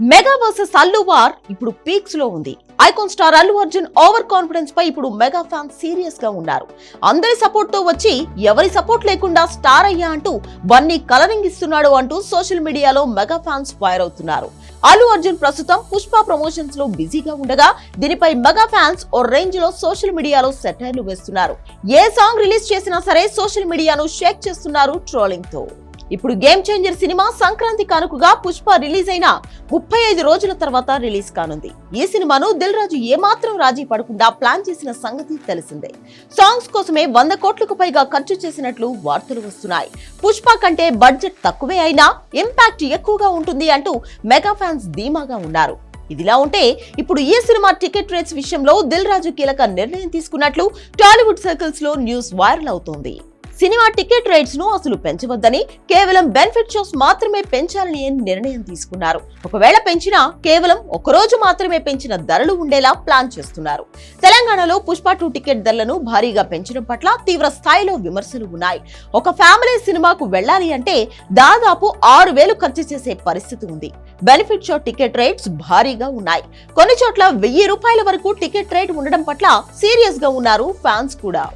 Mega versus Allu war ఇప్పుడు పీక్స్లో ఉంది. Icon star Allu Arjun over confidence పై ఇప్పుడు మెగా ఫ్యాన్స్ సీరియస్గా ఉన్నారు. అందరి సపోర్ట్తో వచ్చి ఎవరి సపోర్ట్ లేకుండా స్టార్ అయ్యా అంటూ బన్నీ కలరింగ్ ఇస్తున్నాడు అంటూ సోషల్ మీడియాలో మెగా ఫ్యాన్స్ ఫైర్ అవుతున్నారు. అల్లు అర్జున్ ప్రస్తుతం పుష్ప ప్రమోషన్స్లో బిజీగా ఉండగా దీనిపై మెగా ఫ్యాన్స్ ఓ రేంజ్లో సోషల్ మీడియాలో సెటైర్లు వేస్తున్నారు. ఏ సాంగ్ రిలీజ్ చేసినా సరే సోషల్ మీడియాను షేక్ చేస్తున్నారు ట్రోలింగ్తో ఇప్పుడు గేమ్ చేంజర్ సినిమా సంక్రాంతి కానుకగా పుష్ప రిలీజ్ అయిన ముప్పై ఐదు రోజుల తర్వాత రిలీజ్ కానుంది. ఈ సినిమాను దిల్ రాజు ఏమాత్రం రాజీ పడకుండా ప్లాన్ చేసిన సంగతి తెలిసిందే. సాంగ్స్ కోసమే వంద కోట్లకు పైగా ఖర్చు చేసినట్లు వార్తలు వస్తున్నాయి. పుష్ప కంటే బడ్జెట్ తక్కువే అయినా ఇంపాక్ట్ ఎక్కువగా ఉంటుంది అంటూ మెగా ఫ్యాన్స్ ధీమాగా ఉన్నారు. ఇదిలా ఉంటే ఇప్పుడు ఈ సినిమా టికెట్ రేట్స్ విషయంలో దిల్ రాజు కీలక నిర్ణయం తీసుకున్నట్లు టాలీవుడ్ సర్కిల్స్లో న్యూస్ వైరల్ అవుతోంది. సినిమా టికెట్ రేట్స్ను అసలు పెంచవద్దని కేవలం బెనిఫిట్ షోస్ మాత్రమే పెంచాలని నిర్ణయం తీసుకున్నారు. ఒకవేళ పెంచినా కేవలం ఒక రోజు మాత్రమే పెంచిన ధరలు ఉండేలా ప్లాన్ చేస్తున్నారు. తెలంగాణలో పుష్ప టూ టికెట్ ధరలను భారీగా పెంచడం పట్ల తీవ్ర స్థాయిలో విమర్శలు ఉన్నాయి. ఒక ఫ్యామిలీ సినిమాకు వెళ్ళాలి అంటే దాదాపు ఆరు వేలు ఖర్చు చేసే పరిస్థితి ఉంది. బెనిఫిట్ షో టికెట్ రేట్స్ భారీగా ఉన్నాయి. కొన్ని చోట్ల వెయ్యి రూపాయల వరకు టికెట్ రేట్ ఉండడం పట్ల సీరియస్గా ఉన్నారు ఫ్యాన్స్ కూడా.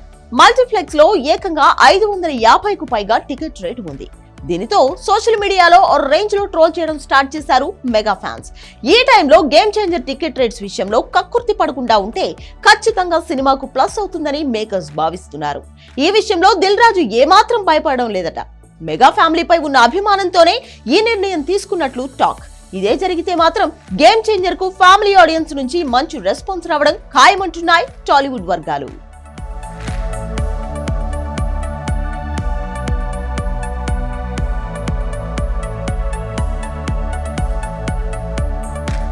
మల్టీప్లెక్స్లో ఏకంగా ఐదు వందల యాభైకు పైగా టికెట్ రేటు ఉంది. దీనితో సోషల్ మీడియాలో ఓ రేంజ్లో ట్రోల్ చేయడం స్టార్ట్ చేశారు మెగా ఫ్యాన్స్. ఈ టైంలో గేమ్ చేంజర్ టికెట్ రేట్స్ విషయంలో కక్కుర్తి పడకుండా ఉంటే ఖచ్చితంగా సినిమాకు ప్లస్ అవుతుందని మేకర్స్ భావిస్తున్నారు. ఈ విషయంలో దిల్ రాజు ఏమాత్రం భయపడడం లేదట. మెగా ఫ్యామిలీపై ఉన్న అభిమానంతోనే ఈ నిర్ణయం తీసుకున్నట్లు టాక్. ఇదే జరిగితే మాత్రం గేమ్ చేంజర్కు ఫ్యామిలీ ఆడియన్స్ నుంచి మంచి రెస్పాన్స్ రావడం ఖాయమంటున్నాయి టాలీవుడ్ వర్గాలు.